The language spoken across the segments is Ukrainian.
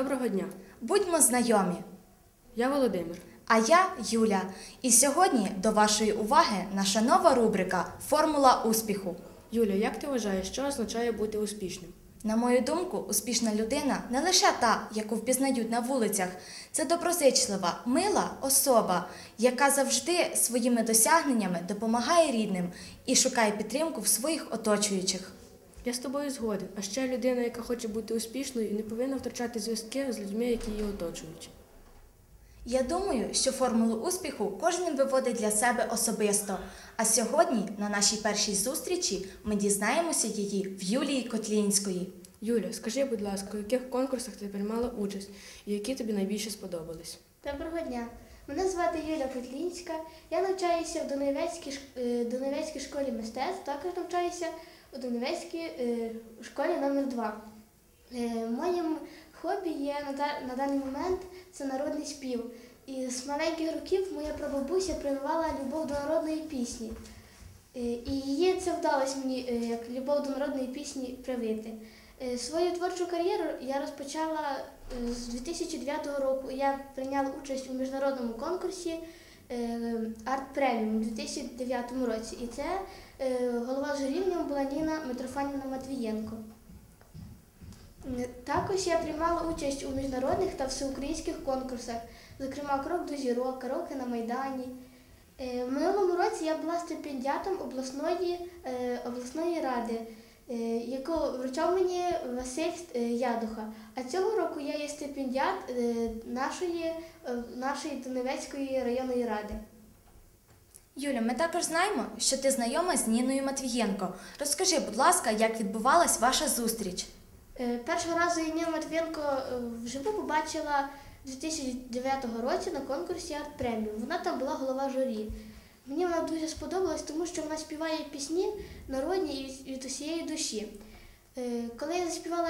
Доброго дня. Будьмо знайомі. Я Володимир. А я Юля. І сьогодні до вашої уваги наша нова рубрика Формула успіху. Юля, як ти вважаєш, що означає бути успішним? На мою думку, успішна людина не лише та, яку впізнають на вулицях, це доброзичлива, мила особа, яка завжди своїми досягненнями допомагає рідним і шукає підтримку в своїх оточуючих. Я з тобою згоден, а ще людина, яка хоче бути успішною і не повинна втрачати зв'язки з людьми, які її оточують. Я думаю, що формулу успіху кожен виводить для себе особисто. А сьогодні, на нашій першій зустрічі, ми дізнаємося її в Юлії Котлінської. Юля, скажи, будь ласка, у яких конкурсах ти приймала участь і які тобі найбільше сподобались? Доброго дня. Мене звати Юля Котлінська. Я навчаюся в Донецькій, е, Донецькій школі мистецтв, також навчаюся у Донецькій е, школі номер 2 Моїм хобі є на, даний момент це народний спів. І з маленьких років моя прабабуся прививала любов до народної пісні. Е, І її це вдалося мені е, як любов до народної пісні привити. Е, Свою творчу кар'єру я розпочала е, з 2009 року. Я прийняла участь у міжнародному конкурсі е, Арт Преміум у 2009 році. І це е, голова журі в ньому була Ніна Митрофанівна Матвієнко. Е, Також я приймала участь у міжнародних та всеукраїнських конкурсах, зокрема Крок до зірок, Караоке на Майдані. Е, В минулому році я була стипендіатом обласної, е, обласної ради, е, яку вручав мені Василь е, Ядуха. А цього року я є стипендіат е, нашої, е, нашої Донецької районної ради. Юля, ми також знаємо, що ти знайома з Ніною Матвієнко. Розкажи, будь ласка, як відбувалась ваша зустріч? Е, Першого разу я Ніну Матвієнко е, вживу побачила у 2009 році на конкурсі Арт Преміум. Вона там була голова журі. Мені вона дуже сподобалась, тому що вона співає пісні народні від- усієї душі. Е, Коли я заспівала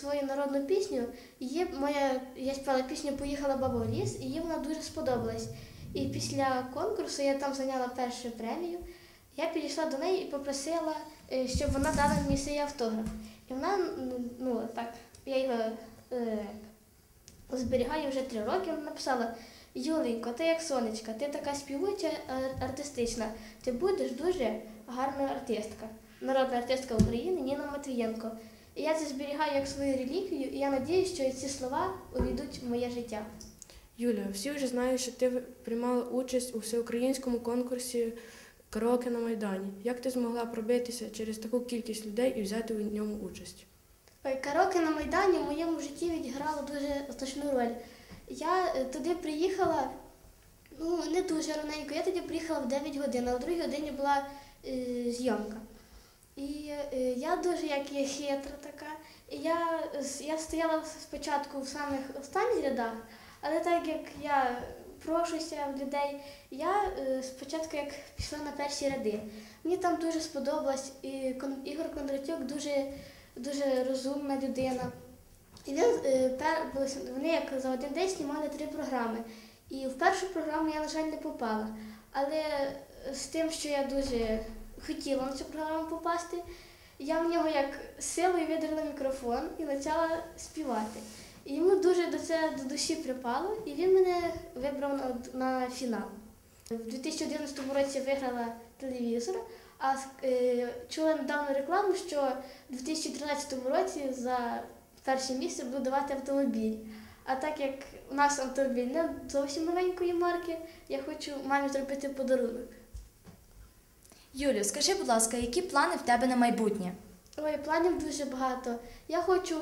свою народну пісню, її моя, я співала пісню Поїхала баба в ліс, і їй вона дуже сподобалась. І після конкурсу я там зайняла першу премію. Я підійшла до неї і попросила, е, щоб вона дала мені свій автограф. І вона, ну так, я його е, зберігаю вже три роки. Вона написала: Юленько, ти як сонечка, ти така співуча, артистична. Ти будеш дуже гарна артистка. Народна артистка України Ніна Матвієнко. І я це зберігаю як свою реліквію, і я надіюсь, що ці слова увійдуть в моє життя. Юля, всі вже знають, що ти приймала участь у всеукраїнському конкурсі Караоке на Майдані. Як ти змогла пробитися через таку кількість людей і взяти у ньому участь? Ой, Караоке на Майдані в моєму житті відіграло дуже значну роль. Я е, туди приїхала, ну не дуже раненько, я тоді приїхала в 9 годин, а в 2 годині була е, зйомка. І е, я дуже як є хитра така. Я, я стояла спочатку в самих останніх рядах, але так як я прошуся в людей, я е, спочатку як пішла на перші ряди. Мені там дуже сподобалось, і Ігор Кондратюк дуже дуже розумна людина. І він, е, вони як за один день знімали три програми. І в першу програму я, на жаль, не попала. Але з тим, що я дуже хотіла на цю програму попасти, я в нього як силою видерла мікрофон і почала співати. Йому дуже до це до душі припало, і він мене вибрав на, на фінал. В 2011 році виграла телевізор, а е, чула недавно рекламу, що у 2013 році за перше місце буду давати автомобіль. А так як у нас автомобіль не зовсім новенької марки, я хочу мамі зробити подарунок. Юлю, скажи, будь ласка, які плани в тебе на майбутнє? Ой, планів дуже багато. Я хочу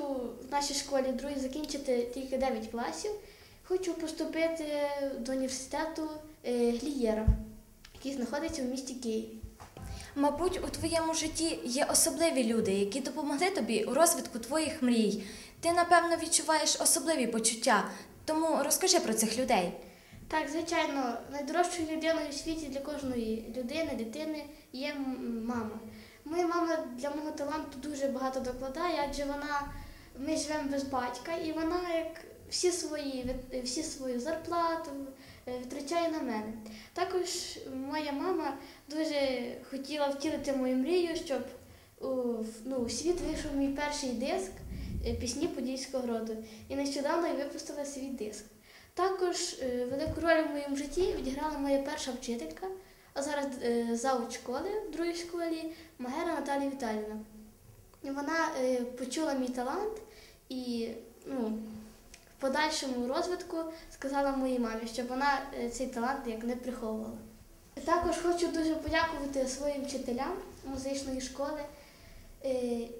в нашій школі другій закінчити тільки 9 класів. Хочу поступити до університету е, Глієра, який знаходиться в місті Києві. Мабуть, у твоєму житті є особливі люди, які допомогли тобі у розвитку твоїх мрій. Ти, напевно, відчуваєш особливі почуття, тому розкажи про цих людей. Так, звичайно, найдорожчою людиною у світі для кожної людини, дитини є мама. Моя мама для мого таланту дуже багато докладає, адже вона ми живемо без батька, і вона як всі свої всі свою зарплату е, витрачає на мене. Також моя мама дуже хотіла втілити мою мрію, щоб у, ну, у світ вийшов мій перший диск е, пісні подільського роду і нещодавно і випустила свій диск. Також е, велику роль в моєму житті відіграла моя перша вчителька, а зараз е, завуч школи в другій школі Магера Наталія Віталіївна. Вона е, почула мій талант і ну, в подальшому розвитку сказала моїй мамі, щоб вона е, цей талант як не приховувала. Також хочу дуже подякувати своїм вчителям музичної школи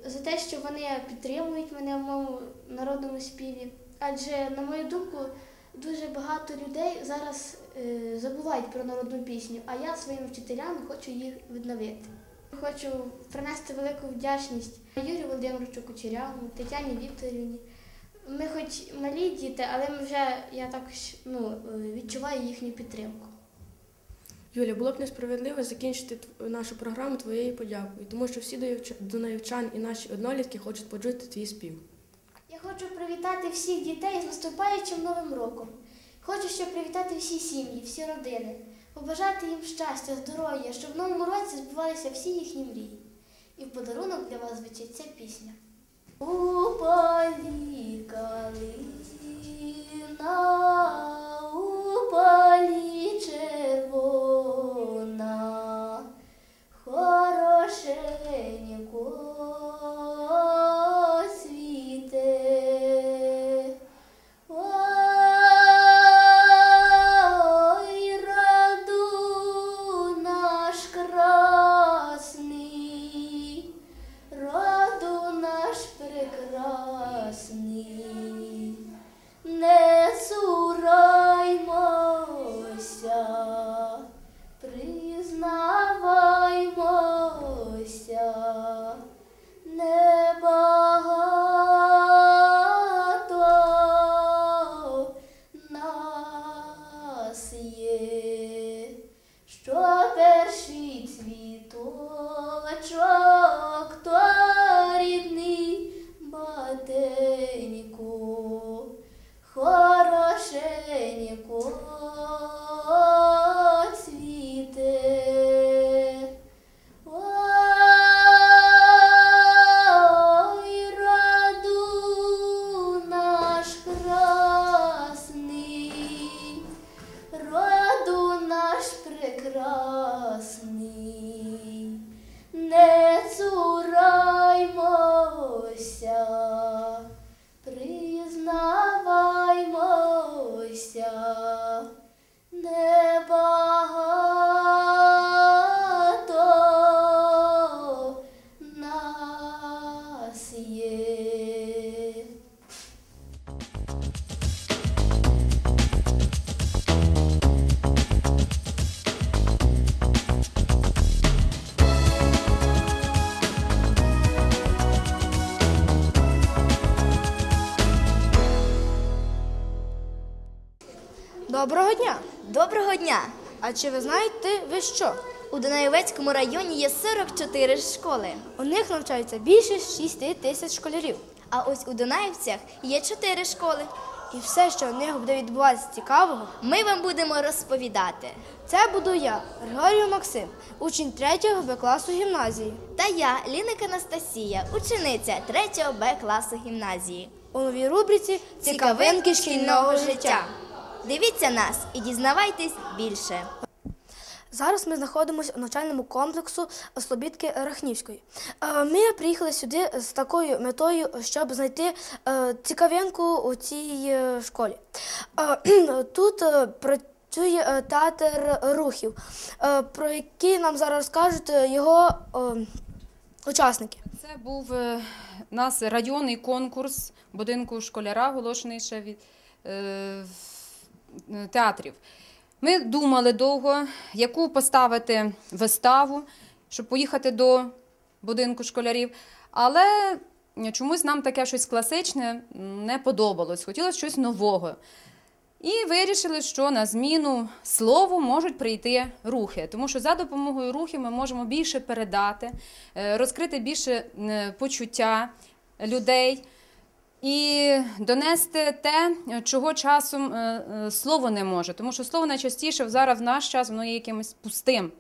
за те, що вони підтримують мене в моєму народному співі. Адже, на мою думку, дуже багато людей зараз е, забувають про народну пісню, а я своїми вчителями хочу їх відновити. Хочу принести велику вдячність Юрію Володимировичу Кучерявому, Тетяні Вікторівні. Ми хоч малі діти, але ми вже я так ну, відчуваю їхню підтримку. Юля, було б несправедливо закінчити нашу програму твоєю подякою, тому що всі доявча- донаївчан і наші однолітки хочуть почути твій спів. Я хочу привітати всіх дітей з наступаючим новим роком. Хочу ще привітати всі сім'ї, всі родини, побажати їм щастя, здоров'я, щоб в новому році збувалися всі їхні мрії. І в подарунок для вас звучить ця пісня. У полі калина, у червона, хорошенько чи ви знаєте ви що? У Дунаєвецькому районі є 44 школи. У них навчається більше 6 тисяч школярів. А ось у Дунаївцях є 4 школи. І все, що у них буде відбуватися цікавого, Ми вам будемо розповідати. це буду я, Григорій Максим, учень 3 Б класу гімназії. Та я, Ліник Анастасія, учениця 3 Б класу гімназії. У новій рубриці Цікавинки шкільного життя. Дивіться нас і дізнавайтесь більше. Зараз ми знаходимося у навчальному комплексу Слобідки Рахнівської. Е, Ми приїхали сюди з такою метою, щоб знайти е, цікавинку у цій е, школі. Тут працює театр рухів, про який нам зараз розкажуть його учасники. Це був у нас районний конкурс будинку школяра, оголошений ще від театрів. Ми думали довго, яку поставити виставу, щоб поїхати до будинку школярів. Але чомусь нам таке щось класичне не подобалось. Хотілося щось нового. І вирішили, що на зміну слову можуть прийти рухи, тому що за допомогою рухів ми можемо більше передати, е, розкрити більше е, почуття людей і донести те, чого часом е, е, слово не може. Тому що слово найчастіше зараз в наш час воно є якимось пустим,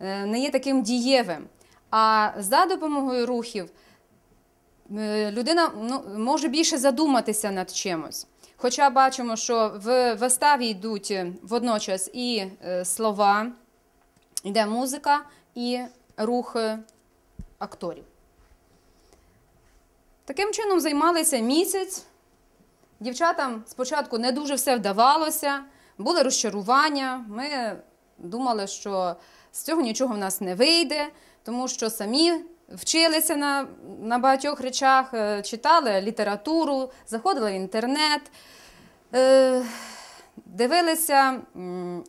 е, не є таким дієвим. А за допомогою рухів людина ну, може більше задуматися над чимось. Хоча бачимо, що в виставі йдуть водночас і слова, йде музика і рух акторів. Таким чином займалися місяць. Дівчатам спочатку не дуже все вдавалося, були розчарування. Ми думали, що з цього нічого в нас не вийде, тому що самі вчилися на, на багатьох речах, е, читали літературу, заходили в інтернет, е, дивилися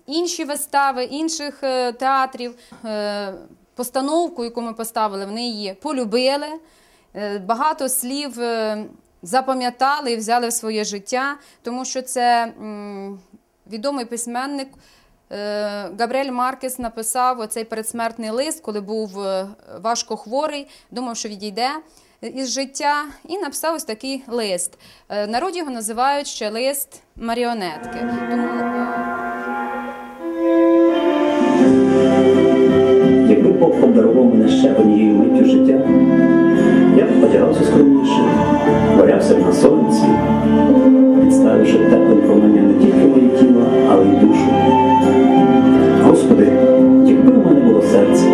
інші вистави інших е, театрів. Постановку, яку ми поставили, вони її полюбили. Е, Багато слів е, запам'ятали і взяли в своє життя, тому що це відомий письменник е, Габріель Маркес написав оцей передсмертний лист, коли був важко хворий, думав, що відійде із життя, і написав ось такий лист. В народі його називають ще лист маріонетки. Тому Якби Бог обдарував мене ще однією миттю життя, я одягався скромніше, варявся на сонці, підставивши теплим променям не тільки моє тіло, але й душу. Господи, якби в мене було серце,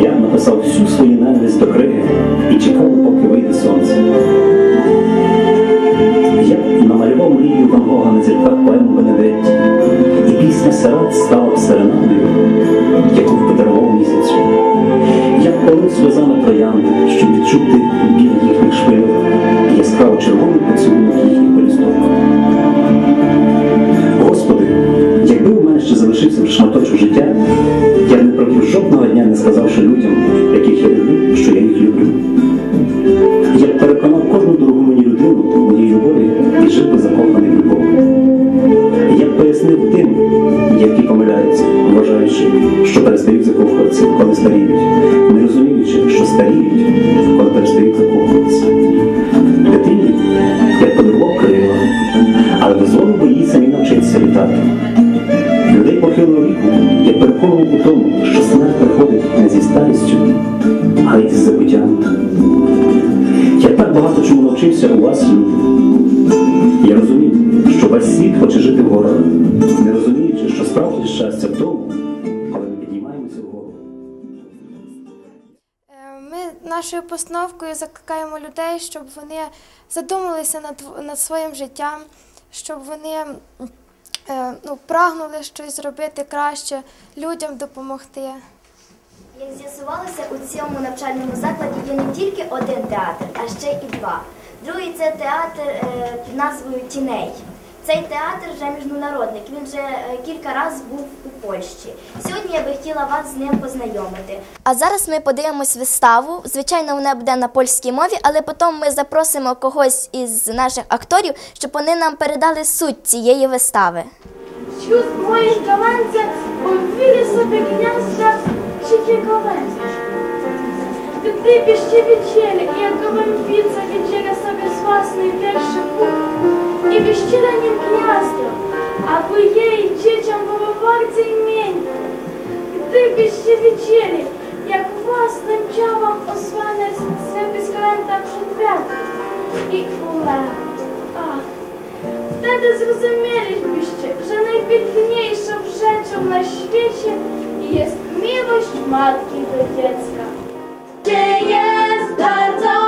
я написав всю свою ненависть до криги і чекав, поки вийде сонце. Я намалював мрію Ван Гога на зірках поему Бенедетті, і пісня сирот стала серенадою, яку подарував місяцю. Я полив сльозами троянди, відчути біль їхніх шпильок яскраво червоний поцілунок їхніх пелюсток. Господи, якби у мене ще залишився шматочок життя, я не провів жодного дня, не сказавши людям, яких я люблю, що я їх люблю. Я б переконав кожну дорогу мені людину моїй любові і жив би закоханий любов. Я б пояснив тим, які помиляються, вважаючи, що перестають закохуватися, коли старіють, не розуміючи, що старіють, коли перестають закохуватися. Щастя в тому, коли ми піднімаємося вгору. Е, Ми нашою постановкою закликаємо людей, щоб вони задумалися над, над своїм життям, щоб вони е, ну, прагнули щось зробити краще, людям допомогти. Як з'ясувалося, у цьому навчальному закладі є не тільки один театр, а ще і два. Другий це театр е, під назвою Тіней. Цей театр вже міжнародник, він вже е, кілька разів був у Польщі. Сьогодні я би хотіла вас з ним познайомити. А зараз ми подивимось виставу. Звичайно, вона буде на польській мові, але потім ми запросимо когось із наших акторів, щоб вони нам передали суть цієї вистави. Moich gałęzy obwili sobie gniazda dzikie gałęzie. Gdybyście wiedzieli, jak gołębica wydziela sobie z własnej wierszy płód i wyściela nim gniazdo, aby jej dzieciom było bardziej miękkie. Gdybyście wiedzieli, jak własnym ciałem osłania sobie skręta przed wiatrem i ulewa. Ach, Wtedy zrozumielibyście, że najpiękniejszą rzeczą na świecie jest miłość matki do dziecka. Gdzie jest bardzo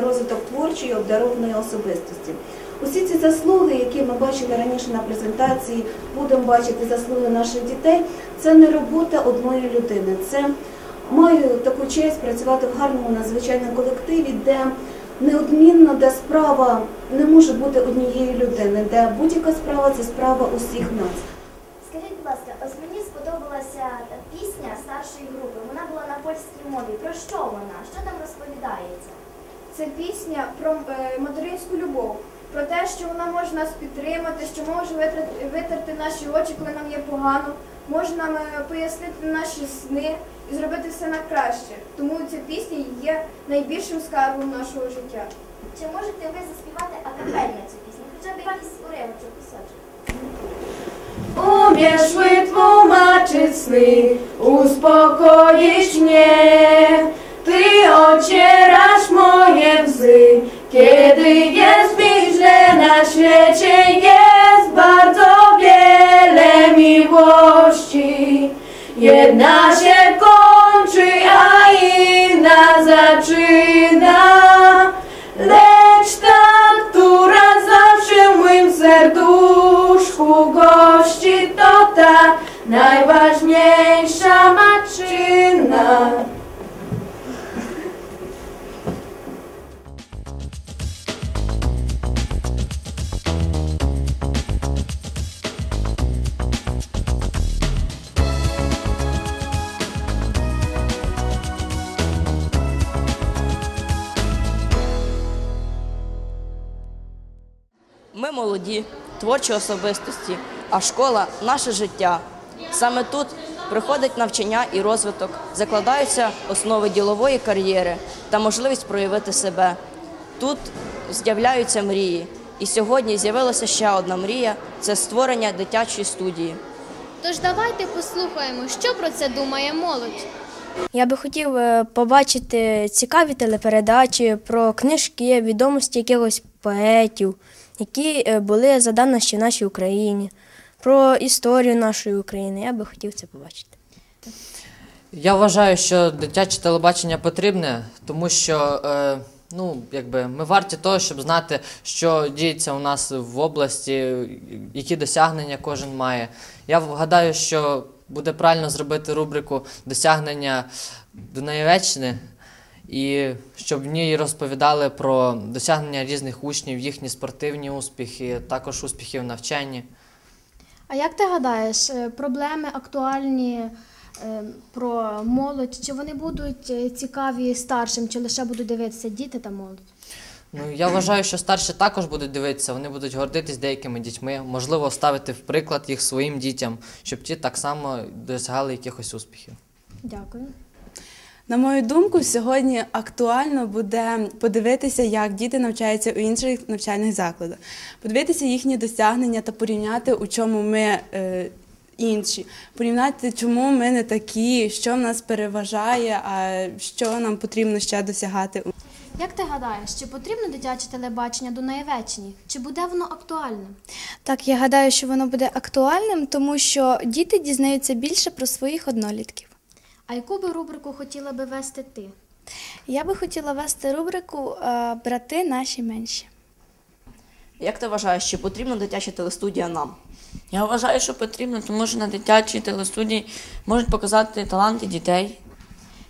розвиток творчої обдарованої особистості. Усі ці заслуги, які ми бачили раніше на презентації, будемо бачити заслуги наших дітей. Це не робота одної людини. Це маю таку честь працювати в гарному надзвичайному колективі, де неодмінно, де справа не може бути однієї людини, де будь-яка справа це справа усіх нас. Скажіть, будь ласка, ось мені сподобалася пісня старшої групи. Вона була на польській мові. Про що вона? Що там розповідається? Це пісня про е, материнську любов. про те, що вона може нас підтримати, що може витрати- витерти наші очі, коли нам є погано, може нам е, пояснити наші сни і зробити все на краще. Тому ця пісня є найбільшим скарбом нашого життя. Чи можете ви заспівати акапельно цю пісню? Хоча б якийсь уривочок, кусочок? Umiesz wytłumaczyć sny, uspokoić mnie. Ty ocierasz moje łzy, kiedy jest mi źle na świecie. Jest bardzo wiele miłości. Jedna się kończy, a inna zaczyna. Lecz ta, która zawsze w moim serduszku gości, to ta najważniejsza maczyna. Молоді, творчі особистості, а школа наше життя. Саме тут приходить навчання і розвиток, закладаються основи ділової кар'єри та можливість проявити себе. Тут з'являються мрії. І сьогодні з'явилася ще одна мрія це створення дитячої студії. Тож давайте послухаємо, що про це думає молодь. Я би хотів е, побачити цікаві телепередачі про книжки, відомості якихось поетів, які е, були за давності в нашій Україні, про історію нашої України. Я би хотів це побачити. Я вважаю, що дитяче телебачення потрібне, тому що е, ну, якби, ми варті того, щоб знати, що діється у нас в області, які досягнення кожен має. Я вгадаю, що буде правильно зробити рубрику досягнення Дунаєвеччини, і щоб в ній розповідали про досягнення різних учнів, їхні спортивні успіхи, також успіхи в навчанні. А як ти гадаєш, е, проблеми актуальні е, про молодь, чи вони будуть е, цікаві старшим, чи лише будуть дивитися діти та молодь? Ну, я вважаю, що старші також будуть дивитися, вони будуть гордитись деякими дітьми, можливо, ставити в приклад їх своїм дітям, щоб ті так само досягали якихось успіхів. Дякую. На мою думку, сьогодні актуально буде подивитися, як діти навчаються у інших навчальних закладах, подивитися їхні досягнення та порівняти, у чому ми е, інші, порівняти, чому ми не такі, що в нас переважає, а що нам потрібно ще досягати. Як ти гадаєш, чи потрібно дитяче телебачення до Наєвечні? Чи буде воно актуальним? Так, я гадаю, що воно буде актуальним, тому що діти дізнаються більше про своїх однолітків. А яку би рубрику хотіла би вести ти? Я би хотіла вести рубрику е, Брати наші менші. Як ти вважаєш, чи потрібна дитяча телестудія нам? Я вважаю, що потрібно, тому що на дитячій телестудії можуть показати таланти дітей.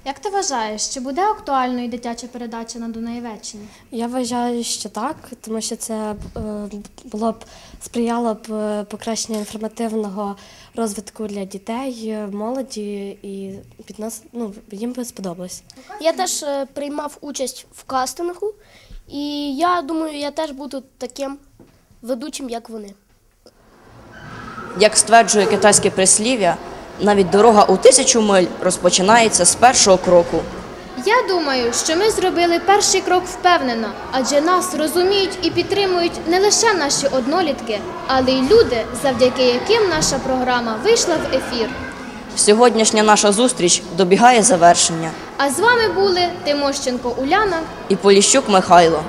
Як ти вважаєш, чи буде актуальною дитяча передача на Дунаєвеччині? Я вважаю, що так, тому що це е, було б сприяло б е, покращенню інформативного розвитку для дітей, е, молоді і під нас ну їм би сподобалось. Я теж е, приймав участь в кастингу, і я думаю, я теж буду таким ведучим, як вони. Як стверджує китайське прислів'я, навіть дорога у тисячу миль розпочинається з першого кроку. Я думаю, що ми зробили перший крок впевнено, адже нас розуміють і підтримують не лише наші однолітки, але й люди, завдяки яким наша програма вийшла в ефір. Сьогоднішня наша зустріч добігає завершення. А з вами були Тимощенко Уляна І Поліщук Михайло.